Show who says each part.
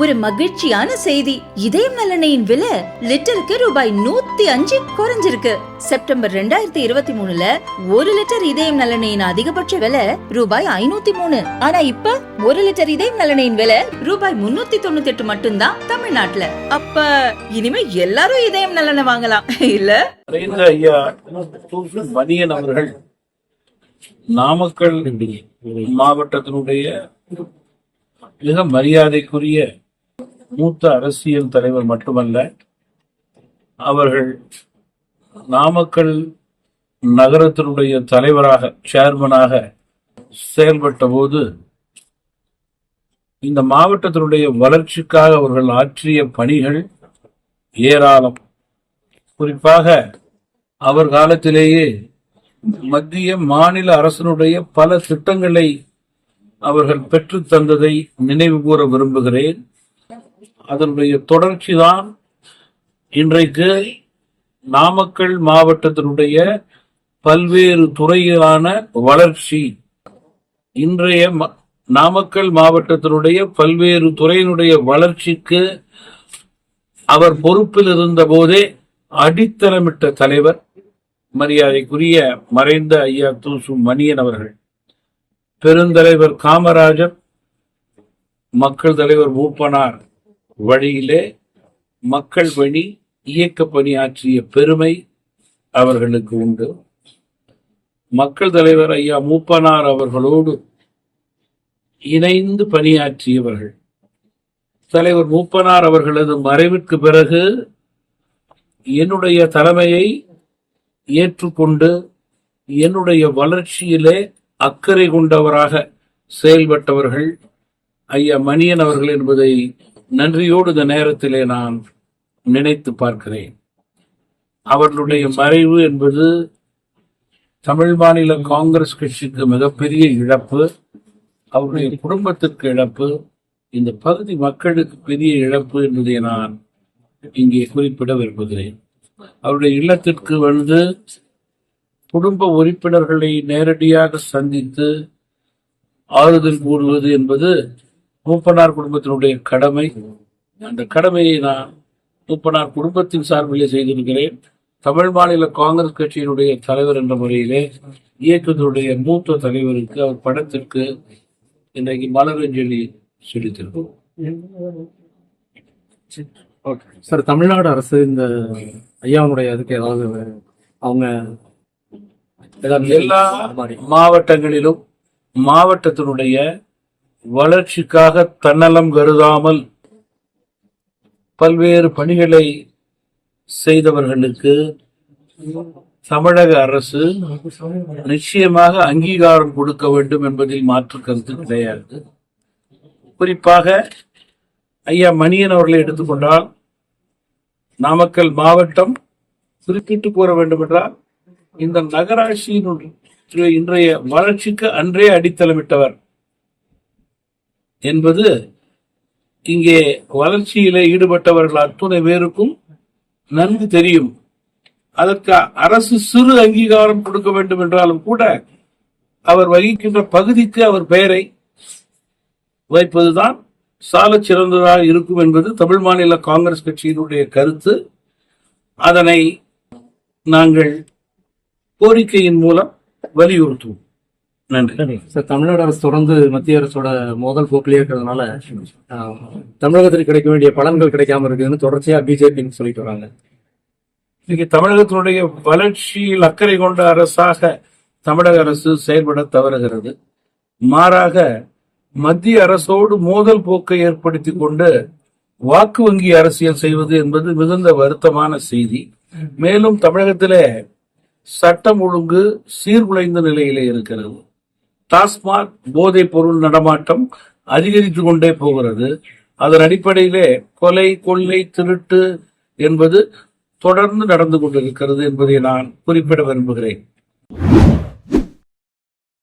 Speaker 1: ஒரு மகிழ்ச்சியான செய்தி. இதயம் நலனையின் விலை லிட்டருக்கு ரூபாய் நூத்தி அஞ்சு குறைஞ்சிருக்கு. செப்டம்பர் ரெண்டாயிரத்தி இருபத்தி மூணுல ஒரு லிட்டர் இதயம் நலனையின் அதிகபட்ச விலை ரூபாய் ஐநூத்தி மூணு. ஆனா இப்ப ஒரு லிட்டர் இதயம் நலனையின் விலை ரூபாய் முன்னூத்தி தொண்ணூத்தி எட்டு மட்டும்தான் தமிழ்நாட்டுல. அப்ப இனிமே எல்லாரும் இதயம் நலனை வாங்கலாம். இல்ல?
Speaker 2: மணியன் அவர்கள் நாமக்கல் மாவட்டத்தினுடைய மிக மரியாதைக்குரிய மூத்த அரசியல் தலைவர் மட்டுமல்ல அவர்கள் நாமக்கல் நகரத்தினுடைய தலைவராக சேர்மனாக செயல்பட்ட போது இந்த மாவட்டத்தினுடைய வளர்ச்சிக்காக அவர்கள் ஆற்றிய பணிகள் ஏராளம். குறிப்பாக அவர் காலத்திலேயே மத்திய மாநில அரசனுடைய பல திட்டங்களை அவர்கள் பெற்று தந்ததை நினைவு கூற விரும்புகிறேன். அதனுடைய தொடர்ச்சி தான் இன்றைக்கு நாமக்கல் மாவட்டத்தினுடைய பல்வேறு துறையிலான வளர்ச்சி. இன்றைய ம- நாமக்கல் மாவட்டத்தினுடைய பல்வேறு துறையினுடைய வளர்ச்சிக்கு அவர் பொறுப்பில் இருந்த போதே அடித்தளமிட்ட தலைவர் மரியாதைக்குரிய மறைந்த ஐயா தூசு மணியன் அவர்கள் பெருந்தலைவர் காமராஜர் மக்கள் தலைவர் மூப்பனார் வழியிலே மக்கள் பணி இயக்க பணியாற்றிய பெருமை அவர்களுக்கு உண்டு. மக்கள் தலைவர் ஐயா மூப்பனார் அவர்களோடு இணைந்து பணியாற்றியவர்கள். தலைவர் மூப்பனார் அவர்களது மறைவிற்கு பிறகு என்னுடைய தலைமையை ஏற்றுக்கொண்டு என்னுடைய வளர்ச்சியிலே அக்கறை கொண்டவராக செயல்பட்டவர்கள் ஐயா மணியன் அவர்கள் என்பதை நன்றியோடு இந்த நேரத்திலே நான் நினைத்து பார்க்கிறேன். அவர்களுடைய மறைவு என்பது தமிழ் மாநில காங்கிரஸ் கட்சிக்கு மிகப்பெரிய இழப்பு அவருடைய குடும்பத்திற்கு இழப்பு இந்த பகுதி மக்களுக்கு பெரிய இழப்பு என்பதை நான் இங்கே குறிப்பிட விரும்புகிறேன். அவருடைய இல்லத்திற்கு வந்து குடும்ப உறுப்பினர்களை நேரடியாக சந்தித்து ஆறுதல் கூறுவது என்பது மூப்பனார் குடும்பத்தினுடைய கடமை. அந்த கடமையை நான் மூப்பனார் குடும்பத்தின் சார்பிலே செய்திருக்கிறேன். தமிழ் மாநில காங்கிரஸ் கட்சியினுடைய தலைவர் என்ற முறையிலே இயக்கத்தினுடைய மூத்த தலைவருக்கு அவர் படத்திற்கு இன்றைக்கு மலரஞ்சலி செலுத்திருக்கிறோம்.
Speaker 3: ஓகே. சார் தமிழ்நாடு அரசு இந்த ஐயாவுடைய இதுக்கு ஏதாவது அவங்க
Speaker 2: எல்லா மாவட்டங்களிலும் மாவட்டத்தினுடைய வளர்ச்சிக்காக தன்னலம் கருதாமல் பல்வேறு பணிகளை செய்தவர்களுக்கு தமிழக அரசு நிச்சயமாக அங்கீகாரம் கொடுக்க வேண்டும் என்பதில் மாற்று கருத்து கிடையாது. குறிப்பாக ஐயா மணியன் அவர்களை எடுத்துக்கொண்டால் நாமக்கல் மாவட்டம் குறிப்பிட்டு கூற வேண்டுமென்றால் இந்த நகராட்சியினுடைய இன்றைய வளர்ச்சிக்கு அன்றே அடித்தளமிட்டவர் என்பது இங்கே வளர்ச்சியிலே ஈடுபட்டவர்கள் அத்துணை பேருக்கும் நன்கு தெரியும். அதற்கு அரசு சிறு அங்கீகாரம் கொடுக்க வேண்டும் என்றாலும் கூட அவர் வகிக்கின்ற பகுதிக்கு அவர் பெயரை வைப்பதுதான் சால சிறந்ததாக இருக்கும் என்பது தமிழ் மாநில காங்கிரஸ் கட்சியினுடைய கருத்து. அதனை நாங்கள் கோரிக்கையின் மூலம் வலியுறுத்துவோம். நன்றி.
Speaker 3: சார் தமிழ்நாடு அரசு தொடர்ந்து மத்திய அரசோட மோதல் போக்கிலே இருக்கிறதுனால தமிழகத்திற்கு கிடைக்க வேண்டிய பலன்கள் கிடைக்காம இருக்குதுன்னு தொடர்ச்சியா பிஜேபின்னு சொல்லிட்டு வராங்க.
Speaker 2: இன்னைக்கு தமிழகத்தினுடைய வளர்ச்சியில் அக்கறை கொண்ட அரசாக தமிழக அரசு செயல்பட தவறுகிறது. மாறாக மத்திய அரசோடு மோதல் போக்கை ஏற்படுத்தி கொண்டு வாக்கு வங்கி அரசியல் செய்வது என்பது மிகுந்த வருத்தமான செய்தி. மேலும் தமிழகத்திலே சட்டம் ஒழுங்கு சீர்குலைந்த நிலையிலே இருக்கிறது. டாஸ்மாக் போதைப் பொருள் நடமாட்டம் அதிகரித்து கொண்டே போகிறது. அதன் அடிப்படையிலே கொலை கொள்ளை திருட்டு என்பது தொடர்ந்து நடந்து கொண்டிருக்கிறது என்பதை நான் குறிப்பிட விரும்புகிறேன்.